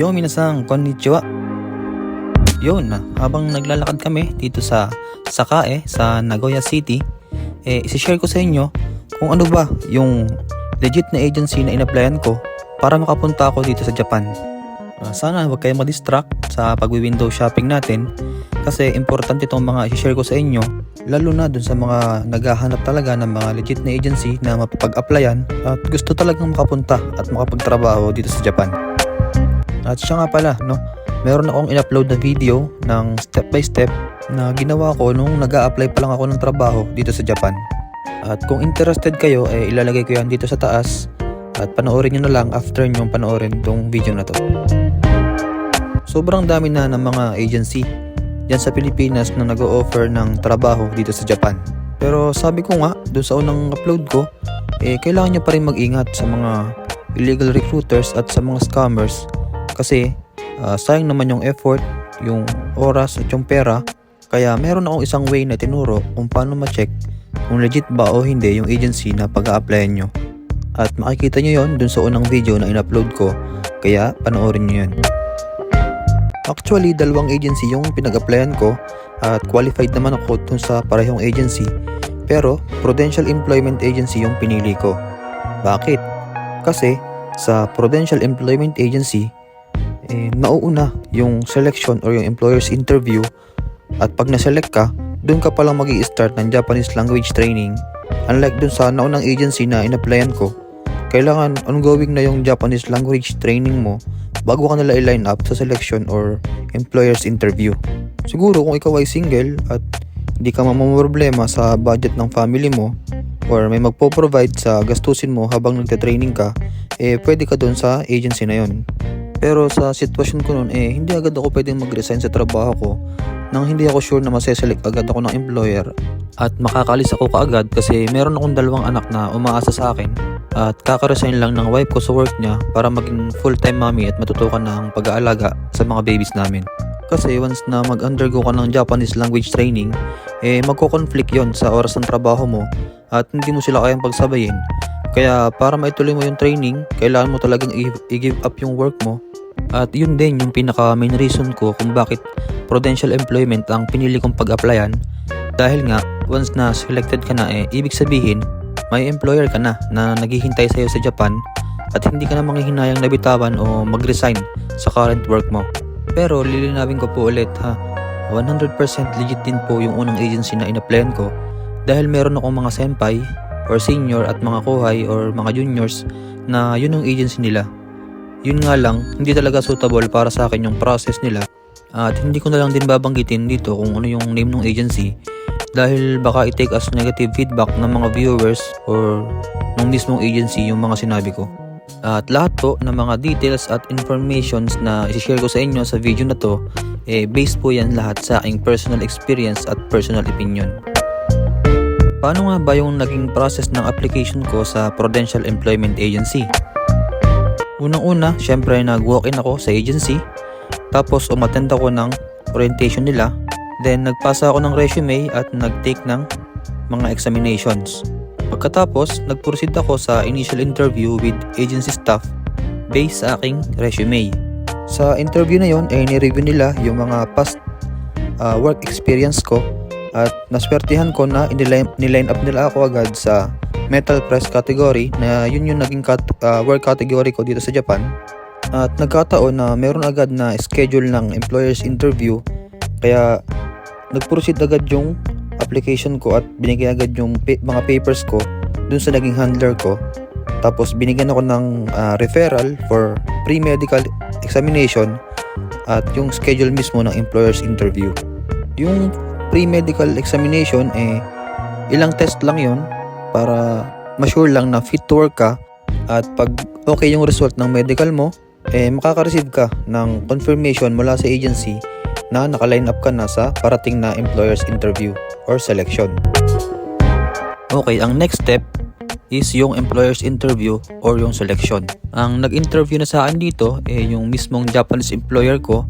Yo minasang konnichiwa. Yun, habang naglalakad kami dito sa Sakae sa Nagoya City, eh isi-share ko sa inyo kung ano ba yung legit na agency na in-applyan ko para makapunta ako dito sa Japan. Ah, sana huwag kayong ma-distract sa pagwi-window shopping natin kasi importante itong mga i-share ko sa inyo lalo na dun sa mga naghahanap talaga ng mga legit na agency na mapapag-applyan at gusto talagang makapunta at makapagtrabaho dito sa Japan. At siya nga pala, no, meron akong in-upload na video ng step by step na ginawa ko nung nag apply pa lang ako ng trabaho dito sa Japan. At kung interested kayo, eh, ilalagay ko yan dito sa taas at panoorin nyo na lang after nyo panoorin tong video na to. Sobrang dami na ng mga agency yan sa Pilipinas na nag-o-offer ng trabaho dito sa Japan. Pero sabi ko nga, doon sa unang upload ko, eh kailangan nyo pa rin mag-ingat sa mga illegal recruiters at sa mga scammers kasi ah, sayang naman yung effort, yung oras at yung pera. Kaya meron akong isang way na tinuro kung paano ma-check kung legit ba o hindi yung agency na pag-a-applyan nyo. At makikita nyo yon dun sa unang video na in-upload ko, kaya panoorin nyo yun. Actually, dalawang agency yung pinag-applyan ko at qualified naman ako dun sa parehong agency. Pero, Prudential Employment Agency yung pinili ko. Bakit? Kasi, sa Prudential Employment Agency, eh, nauuna yung selection or yung employer's interview at pag na-select ka, dun ka palang mag start ng Japanese language training. Unlike dun sa naunang agency na in-applyan ko, kailangan ongoing na yung Japanese language training mo bago ka nila i-line up sa selection or employer's interview. Siguro kung ikaw ay single at hindi ka mamamroblema sa budget ng family mo or may magpo-provide sa gastusin mo habang nagte-training ka, eh pwede ka doon sa agency na yon. Pero sa sitwasyon ko noon, eh hindi agad ako pwedeng mag-resign sa trabaho ko nang hindi ako sure na maseselect agad ako ng employer at makakalis ako kaagad kasi meron akong dalawang anak na umaasa sa akin at kakaresign lang ng wife ko sa work niya para maging full-time mommy at matutukan ang pag-aalaga sa mga babies namin. Kasi once na mag-undergo ka ng Japanese language training, eh magko-conflict yon sa oras ng trabaho mo at hindi mo sila kayang pagsabayin. Kaya para maituloy mo yung training, kailangan mo talagang i-give up yung work mo. At yun din yung pinaka main reason ko kung bakit Prudential Employment ang pinili kong pag-applyan dahil nga once na selected ka na eh ibig sabihin may employer ka na na naghihintay sa'yo sa Japan at hindi ka na manghihinayang nabitawan o mag-resign sa current work mo. Pero lilinawin ko po ulit ha, 100% legit din po yung unang agency na in-applyan ko dahil meron akong mga senpai or senior at mga kuhay or mga juniors na yun yung agency nila. Yun nga lang, hindi talaga suitable para sa akin yung process nila at hindi ko na lang din babanggitin dito kung ano yung name ng agency dahil baka i-take as negative feedback ng mga viewers or ng mismong agency yung mga sinabi ko. At lahat po ng mga details at informations na i-share ko sa inyo sa video na to, eh based po yan lahat sa aking personal experience at personal opinion. Paano nga ba yung naging process ng application ko sa Prudential Employment Agency? Unang-una, syempre nag-walk-in ako sa agency. Tapos umattend ako ng orientation nila. Then nagpasa ako ng resume at nag-take ng mga examinations. Pagkatapos, nag-proceed ako sa initial interview with agency staff based sa aking resume. Sa interview na yon, eh, ni-review nila yung mga past uh, work experience ko at naswertihan ko na iniline, niline up nila ako agad sa metal press category na yun yung naging cat, uh, work category ko dito sa Japan. At nagkataon na meron agad na schedule ng employer's interview kaya nag-proceed agad yung application ko at binigay agad yung pa- mga papers ko dun sa naging handler ko. Tapos binigyan ako ng ah, referral for pre-medical examination at yung schedule mismo ng employer's interview. Yung pre-medical examination eh ilang test lang yon para ma-sure lang na fit to work ka at pag okay yung result ng medical mo eh makaka-receive ka ng confirmation mula sa agency na naka-line up ka na sa parating na employer's interview or selection. Okay, ang next step is yung employer's interview or yung selection. Ang nag-interview na sa akin dito eh yung mismong Japanese employer ko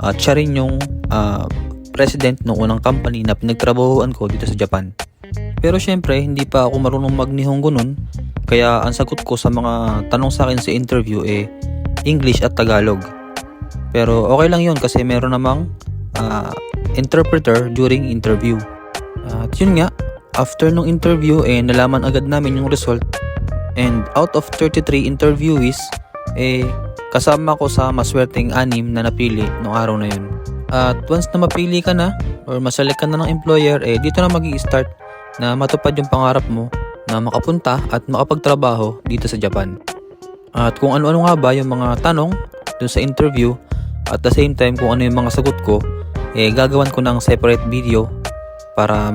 at siya rin yung ah, president ng unang company na pinagtrabahuan ko dito sa Japan. Pero syempre, hindi pa ako marunong magnihongo nun, kaya ang sagot ko sa mga tanong sa akin sa interview eh English at Tagalog. Pero okay lang yun kasi meron namang ah, interpreter during interview. At yun nga, after nung interview, eh, nalaman agad namin yung result. And out of 33 interviewees, eh, kasama ko sa maswerteng anim na napili noong araw na yun. At once na mapili ka na, or maselect ka na ng employer, eh, dito na mag start na matupad yung pangarap mo na makapunta at makapagtrabaho dito sa Japan. At kung ano-ano nga ba yung mga tanong dun sa interview at the same time kung ano yung mga sagot ko, eh gagawan ko ng separate video para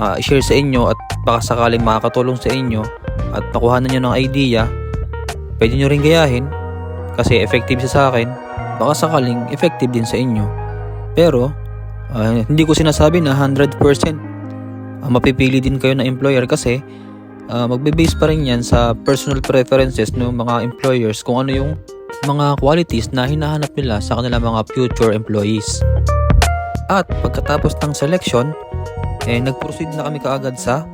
ah, i-share sa inyo at baka sakaling makakatulong sa inyo at makuha nyo ng idea, pwede nyo rin gayahin kasi effective siya sa akin, baka sakaling effective din sa inyo. Pero, ah, hindi ko sinasabi na 100% ah, mapipili din kayo na employer kasi uh, magbe-base pa rin yan sa personal preferences ng mga employers kung ano yung mga qualities na hinahanap nila sa kanilang mga future employees. At pagkatapos ng selection, eh, nag-proceed na kami kaagad sa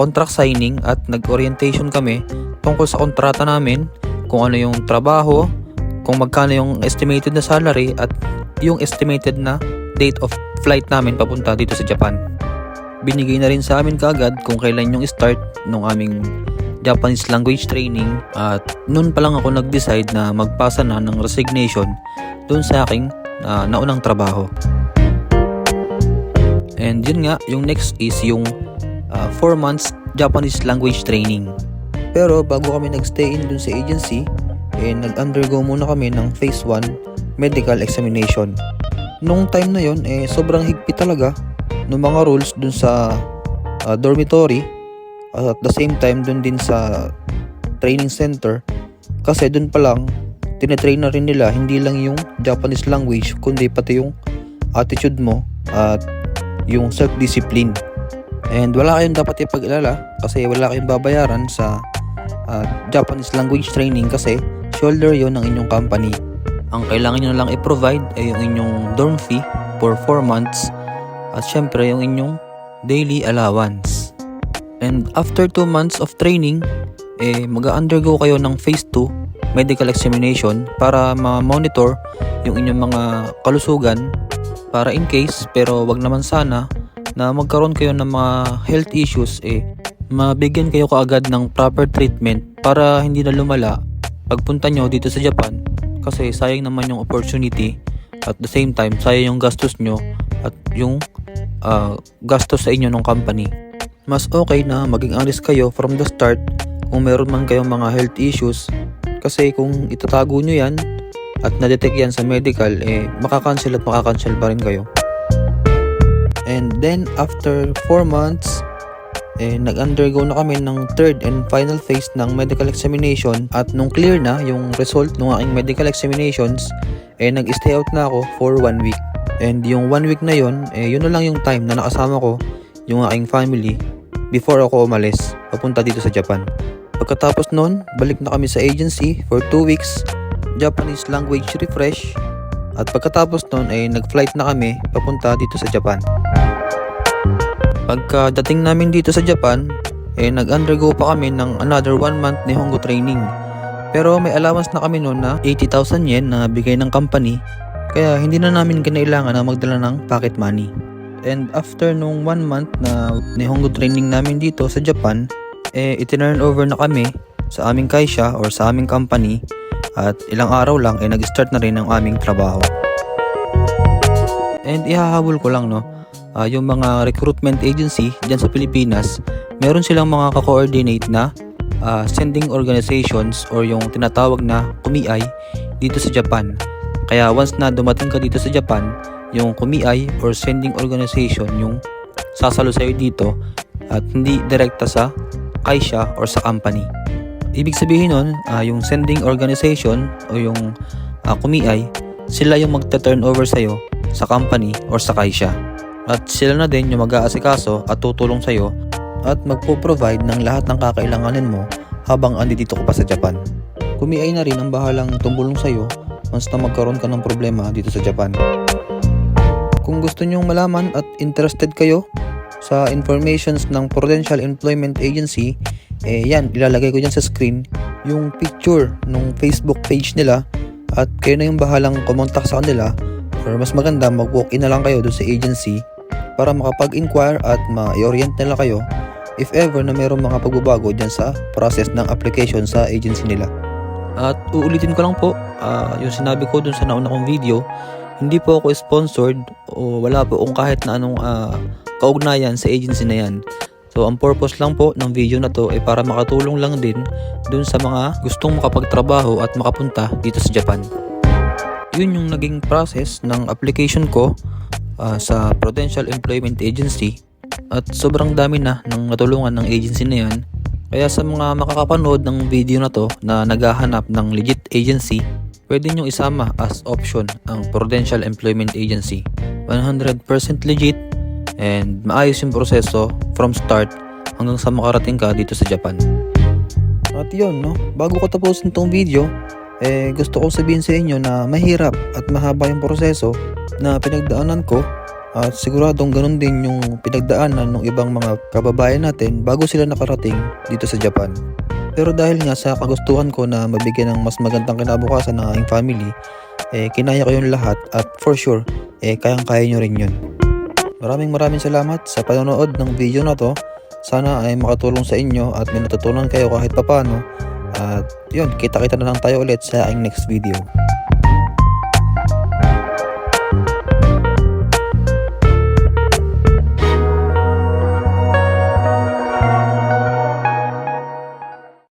contract signing at nag-orientation kami tungkol sa kontrata namin, kung ano yung trabaho, kung magkano yung estimated na salary at yung estimated na date of flight namin papunta dito sa Japan. Binigay na rin sa amin kaagad kung kailan yung start ng aming Japanese language training at noon pa lang ako nag-decide na magpasa na ng resignation doon sa aking ah, naunang trabaho. And yun nga, yung next is yung 4 months Japanese language training. Pero bago kami nagstay in dun sa agency, eh, nag-undergo muna kami ng phase 1 medical examination. Nung time na yon eh, sobrang higpit talaga ng mga rules dun sa ah, dormitory at at the same time dun din sa training center kasi dun pa lang tinetrain na rin nila hindi lang yung Japanese language kundi pati yung attitude mo at yung self-discipline. And wala kayong dapat ipag-alala kasi wala kayong babayaran sa ah, Japanese language training kasi shoulder yon ng inyong company. Ang kailangan nyo na lang i-provide ay yung inyong dorm fee for 4 months at syempre yung inyong daily allowance. And after 2 months of training, eh, mag-undergo kayo ng phase 2 medical examination para ma-monitor yung inyong mga kalusugan para in case pero wag naman sana na magkaroon kayo ng mga health issues eh mabigyan kayo kaagad ng proper treatment para hindi na lumala pagpunta nyo dito sa Japan kasi sayang naman yung opportunity. At the same time sayang yung gastos nyo at yung ah, gastos sa inyo ng company. Mas okay na maging honest kayo from the start kung meron man kayong mga health issues. Kasi kung itatago nyo yan at na-detect yan sa medical, eh, makakancel at makakancel pa rin kayo. And then, after 4 months, eh, nag-undergo na kami ng third and final phase ng medical examination at nung clear na yung result ng aking medical examinations, eh, nag-stay out na ako for 1 week. And yung 1 week na yon eh, yun na lang yung time na nakasama ko yung aking family before ako umalis papunta dito sa Japan. Pagkatapos nun, balik na kami sa agency for 2 weeks Japanese language refresh at pagkatapos nun ay nag-flight na kami papunta dito sa Japan. Pagkadating namin dito sa Japan, eh nag-undergo pa kami ng another 1 month Nihongo training. Pero may allowance na kami noon na 80,000 yen na bigay ng company kaya hindi na namin kinailangan na magdala ng pocket money. And after nung 1 month na Nihongo training namin dito sa Japan, eh itinurn over na kami sa aming kaisha or sa aming company at ilang araw lang ay nag-start na rin ang aming trabaho. And ihahabol ko lang no, ah, yung mga recruitment agency dyan sa Pilipinas, meron silang mga ka-coordinate na ah, sending organizations or yung tinatawag na kumiay dito sa Japan. Kaya once na dumating ka dito sa Japan, yung kumiay or sending organization yung sasalo sa'yo dito at hindi direkta sa kaisha or sa company. Ibig sabihin nun, ah, yung sending organization o yung uh, kumiay, sila yung magta-turn over sa'yo sa company or sa kaisya. At sila na din yung mag-aasikaso at tutulong sa'yo at magpo-provide ng lahat ng kakailanganin mo habang andi dito ka pa sa Japan. Kumiay na rin ang bahalang tumulong sa'yo once na magkaroon ka ng problema dito sa Japan. Kung gusto nyong malaman at interested kayo sa informations ng Prudential Employment Agency, eh yan, ilalagay ko dyan sa screen yung picture ng Facebook page nila at kayo na yung bahalang kumontak sa kanila or mas maganda mag-walk-in na lang kayo doon sa agency para makapag-inquire at ma-orient nila kayo if ever na mayroong mga pagbabago dyan sa process ng application sa agency nila. At uulitin ko lang po, ah, yung sinabi ko dun sa nauna kong video, hindi po ako sponsored o wala po akong kahit na anong ah, kaugnayan sa agency na yan. So ang purpose lang po ng video na to ay para makatulong lang din dun sa mga gustong makapagtrabaho at makapunta dito sa Japan. Yun yung naging process ng application ko ah, sa Prudential Employment Agency at sobrang dami na ng natulungan ng agency na yan. Kaya sa mga makakapanood ng video na to na naghahanap ng legit agency, pwede nyo isama as option ang Prudential Employment Agency. 100% legit and maayos yung proseso from start hanggang sa makarating ka dito sa Japan. At yun, no? Bago ko tapusin tong video, eh gusto ko sabihin sa inyo na mahirap at mahaba yung proseso na pinagdaanan ko at siguradong ganun din yung pinagdaanan ng ibang mga kababayan natin bago sila nakarating dito sa Japan. Pero dahil nga sa kagustuhan ko na mabigyan ng mas magandang kinabukasan ng aking family, eh kinaya ko yung lahat at for sure, eh kayang-kaya nyo rin yun. Maraming maraming salamat sa panonood ng video na to. Sana ay makatulong sa inyo at may natutunan kayo kahit papano. At yun, kita-kita na lang tayo ulit sa aking next video.